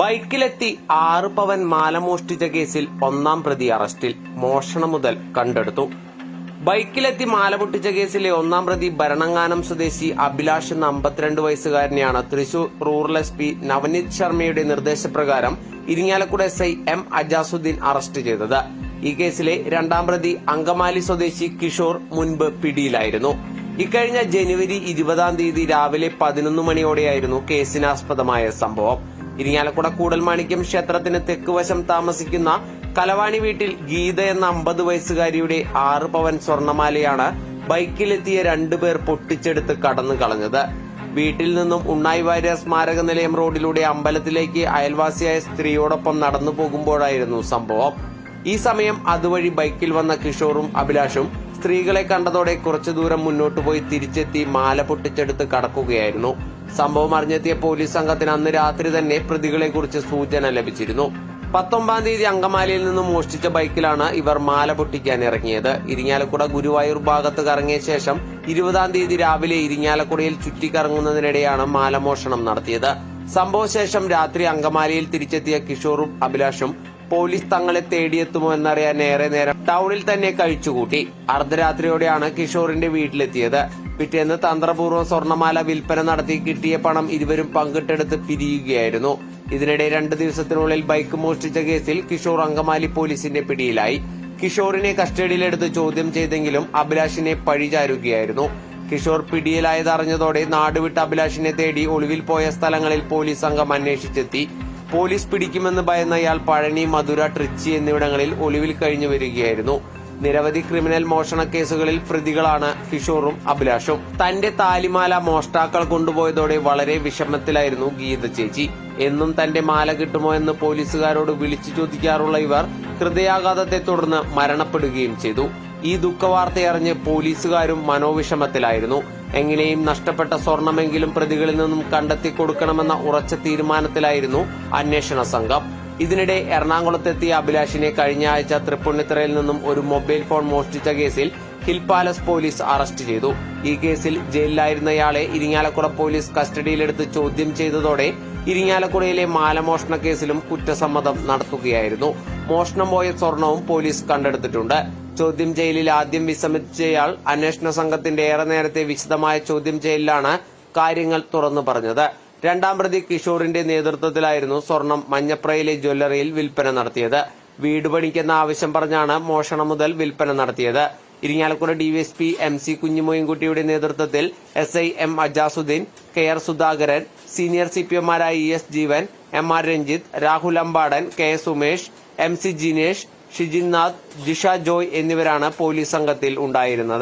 ബൈക്കിലെത്തി ആറ് പവൻ മാല മോഷ്ടിച്ച കേസിൽ ഒന്നാം പ്രതി അറസ്റ്റിൽ മോഷണം മുതൽ കണ്ടെടുത്തു. ബൈക്കിലെത്തി മാല പൊട്ടിച്ച കേസിലെ ഒന്നാം പ്രതി ഭരണങ്ങാനം സ്വദേശി അഭിലാഷ് എന്ന അമ്പത്തിരണ്ട് വയസ്സുകാരനെയാണ് Thrissur rural S P Navaneeth ശർമ്മയുടെ നിർദ്ദേശപ്രകാരം Irinjalakuda S I M Ajasuddin arrest ചെയ്തത്. ഈ കേസിലെ രണ്ടാം പ്രതി അങ്കമാലി സ്വദേശി കിഷോർ മുൻപ് പിടിയിലായിരുന്നു. ഇക്കഴിഞ്ഞ ജനുവരി ഇരുപതാം തീയതി രാവിലെ പതിനൊന്ന് മണിയോടെയായിരുന്നു കേസിനാസ്പദമായ സംഭവം. ഇരിങ്ങാലക്കുട കൂടൽമാണിക്യം ക്ഷേത്രത്തിന് തെക്കുവശം താമസിക്കുന്ന കലവാണി വീട്ടിൽ ഗീത എന്ന അമ്പത് വയസ്സുകാരിയുടെ ആറ് പവൻ സ്വർണമാലയാണ് ബൈക്കിലെത്തിയ രണ്ടുപേർ പൊട്ടിച്ചെടുത്ത് കടന്നു കളഞ്ഞത്. വീട്ടിൽ നിന്നും ഉണ്ണായി വാര്യ സ്മാരക നിലയം റോഡിലൂടെ അമ്പലത്തിലേക്ക് അയൽവാസിയായ സ്ത്രീയോടൊപ്പം നടന്നു പോകുമ്പോഴായിരുന്നു സംഭവം. ഈ സമയം അതുവഴി ബൈക്കിൽ വന്ന കിഷോറും അഭിലാഷും സ്ത്രീകളെ കണ്ടതോടെ കുറച്ചു ദൂരം മുന്നോട്ട് പോയി തിരിച്ചെത്തി മാല പൊട്ടിച്ചെടുത്ത് കടക്കുകയായിരുന്നു. സംഭവം അറിഞ്ഞെത്തിയ പോലീസ് സംഘത്തിന് അന്ന് രാത്രി തന്നെ പ്രതികളെ കുറിച്ച് സൂചന ലഭിച്ചിരുന്നു. പത്തൊമ്പതാം തീയതി അങ്കമാലിയിൽ നിന്ന് മോഷ്ടിച്ച ബൈക്കിലാണ് ഇവർ മാല പൊട്ടിക്കാൻ ഇറങ്ങിയത്. ഇരിങ്ങാലക്കുട ഗുരുവായൂർ ഭാഗത്ത് കറങ്ങിയ ശേഷം ഇരുപതാം തീയതി രാവിലെ ഇരിങ്ങാലക്കുടയിൽ ചുറ്റിക്കറങ്ങുന്നതിനിടെയാണ് മാലമോഷണം നടത്തിയത്. സംഭവശേഷം രാത്രി അങ്കമാലിയിൽ തിരിച്ചെത്തിയ കിഷോറും അഭിലാഷും പോലീസ് തങ്ങളെ തേടിയെത്തുമോ എന്നറിയാൻ ഏറെ നേരം ടൗണിൽ തന്നെ കഴിച്ചുകൂട്ടി. അർദ്ധരാത്രിയോടെയാണ് കിഷോറിന്റെ വീട്ടിലെത്തിയത്. പിറ്റേന്ന് തന്ത്രപൂർവം സ്വർണമാല വിൽപ്പന നടത്തി കിട്ടിയ പണം ഇരുവരും പങ്കിട്ടെടുത്ത് പിരിയുകയായിരുന്നു. ഇതിനിടെ രണ്ട് ദിവസത്തിനുള്ളിൽ ബൈക്ക് മോഷ്ടിച്ച കേസിൽ കിഷോർ അങ്കമാലി പോലീസിന്റെ പിടിയിലായി. കിഷോറിനെ കസ്റ്റഡിയിലെടുത്ത് ചോദ്യം ചെയ്തെങ്കിലും അഭിലാഷിനെ പഴിചാരുകയായിരുന്നു കിഷോർ പിടിയിലായതറിഞ്ഞതോടെ നാടുവിട്ട് അഭിലാഷിനെ തേടി ഒളിവിൽ പോയ സ്ഥലങ്ങളിൽ പോലീസ് സംഘം അന്വേഷിച്ചെത്തി. പോലീസ് പിടിക്കുമെന്ന് ഭയന്ന ഇയാൾ പഴനി മധുര ട്രിച്ചി എന്നിവിടങ്ങളിൽ ഒളിവിൽ കഴിഞ്ഞു വരികയായിരുന്നു. നിരവധി ക്രിമിനൽ മോഷണ കേസുകളിൽ പ്രതികളാണ് കിഷോറും അഭിലാഷും. തന്റെ താലിമാല മോഷ്ടാക്കൾ കൊണ്ടുപോയതോടെ വളരെ വിഷമത്തിലായിരുന്നു ഗീത ചേച്ചി. എന്നും തന്റെ മാല കിട്ടുമോ എന്ന് പോലീസുകാരോട് വിളിച്ചു ചോദിക്കാറുള്ള ഇവർ ഹൃദയാഘാതത്തെ തുടർന്ന് മരണപ്പെടുകയും ചെയ്തു. ഈ ദുഃഖവാർത്തയറിഞ്ഞ് പോലീസുകാരും മനോവിഷമത്തിലായിരുന്നു. എങ്ങനെയും നഷ്ടപ്പെട്ട സ്വർണമെങ്കിലും പ്രതികളിൽ നിന്നും കണ്ടെത്തി കൊടുക്കണമെന്ന ഉറച്ച തീരുമാനത്തിലായിരുന്നു അന്വേഷണ സംഘം. ഇതിനിടെ എറണാകുളത്തെത്തിയ അഭിലാഷിനെ കഴിഞ്ഞ ആഴ്ച തൃപ്പൂണിത്തുറയിൽ നിന്നും ഒരു മൊബൈൽ ഫോൺ മോഷ്ടിച്ച കേസിൽ ഹിൽ പാലസ് പോലീസ് അറസ്റ്റ് ചെയ്തു. ഈ കേസിൽ ജയിലിലായിരുന്നയാളെ ഇരിങ്ങാലക്കുട പോലീസ് കസ്റ്റഡിയിലെടുത്ത് ചോദ്യം ചെയ്തതോടെ ഇരിങ്ങാലക്കുടയിലെ മാലമോഷണ കേസിലും കുറ്റസമ്മതം നടത്തുകയായിരുന്നു. മോഷണം പോയ സ്വർണവും പോലീസ് കണ്ടെടുത്തിട്ടുണ്ട്. ചോദ്യം ചെയ്യലിൽ ആദ്യം വിസമ്മതിച്ചയാൾ അന്വേഷണ സംഘത്തിന്റെ ഏറെ നേരത്തെ വിശദമായ ചോദ്യം ചെയ്യലിലാണ് കാര്യങ്ങൾ തുറന്നു പറഞ്ഞത്. രണ്ടാം പ്രതി കിഷോറിന്റെ നേതൃത്വത്തിലായിരുന്നു സ്വർണം മഞ്ഞപ്രയിലെ ജ്വല്ലറിയിൽ വിൽപ്പന നടത്തിയത്. വീട് പണിക്കെന്ന ആവശ്യം പറഞ്ഞാണ് മോഷണം മുതൽ വിൽപ്പന നടത്തിയത്. ഇരിങ്ങാലക്കുട ഡിവൈഎസ്പി എം സി കുഞ്ഞുമോയിൻകുട്ടിയുടെ നേതൃത്വത്തിൽ S I M Ajasuddin K R Sudhakaran senior C P എമാരായ E S Jeevan M R Ranjith Rahul Ambadan K S Umesh M C Jinesh Shijinnath Jisha Joy എന്നിവരാണ് പോലീസ് സംഘത്തിൽ ഉണ്ടായിരുന്നത്.